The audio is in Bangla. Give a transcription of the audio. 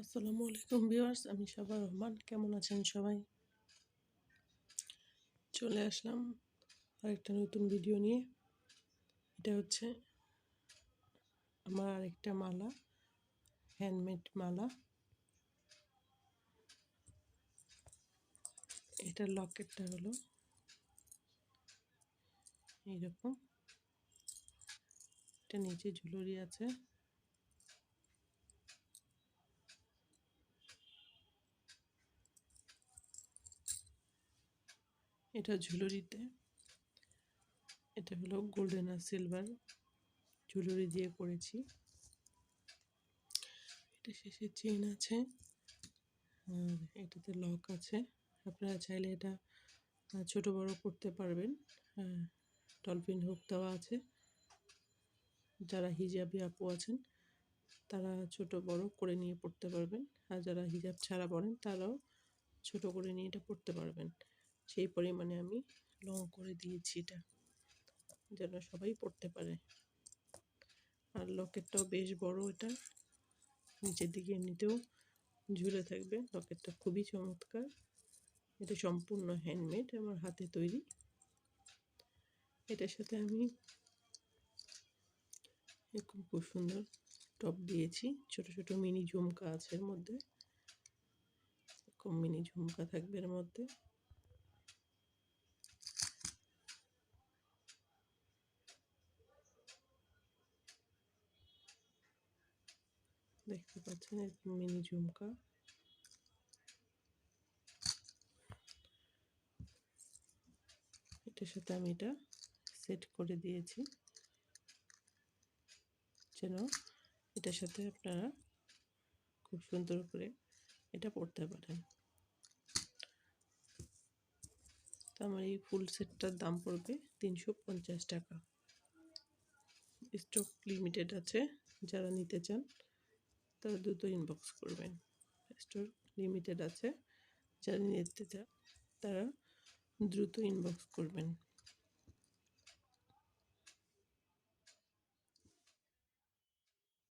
আসসালামু আলাইকুম ভিউয়ার্স, আমি সাবা রহমান। কেমন আছেন সবাই? চলে আসলাম আরেকটা নতুন ভিডিও নিয়ে। এটা হচ্ছে আমার আরেকটা মালা হ্যান্ডমেড মালা। এটার লকেটটা হলো এইরকম। এটা নিচে ঝুলুরি আছে। এটা ঝুলুরিতে। এটা হলো গোল্ডেন আর সিলভার ঝুলুরি দিয়ে করেছি। এটা শেষে চেন আছে। আর এটাতে লক আছে। আপনারা চাইলে এটা ছোট বড় করতে পারবেন। ডলফিন হুক দেওয়া আছে। যারা হিজাবি আপু আছেন, তারা ছোট বড় করে নিয়ে পড়তে পারবেন। আর যারা হিজাব ছাড়া পড়েন, তারাও ছোট করে নিয়ে এটা পড়তে পারবেন। সেই পরিমাণে আমি লং করে দিয়েছি এটা, যেন সবাই পড়তে পারে। আর লকেটটাও বেশ বড় এটা, নিচের দিকে এমনিতেও ঝুলে থাকবে। লকেটটা খুবই চমৎকার। এটা সম্পূর্ণ হ্যান্ডমেড আমার হাতে তৈরি। এটার সাথে আমি এরকম খুব সুন্দর টপ দিয়েছি। ছোট ছোট মিনি ঝুমকা আছে এর মধ্যে। এরকম মিনি ঝুমকা থাকবে এর মধ্যে। দেখতে পাচ্ছেন এরকম মিনি ঝুমকা। এটার সাথে আমি এটা সেট করে দিয়েছি। যেন এটার সাথে আপনারা খুব সুন্দর করে এটা পড়তে পারেন। তো আমার এই ফুল সেটটার দাম পড়বে তিনশো পঞ্চাশ টাকা। স্টক লিমিটেড আছে, যারা নিতে চান। তারা দ্রুত ইনবক্স করবেন। স্টোর লিমিটেড আছে যারা নিতে তারা দ্রুত ইনবক্স করবেন।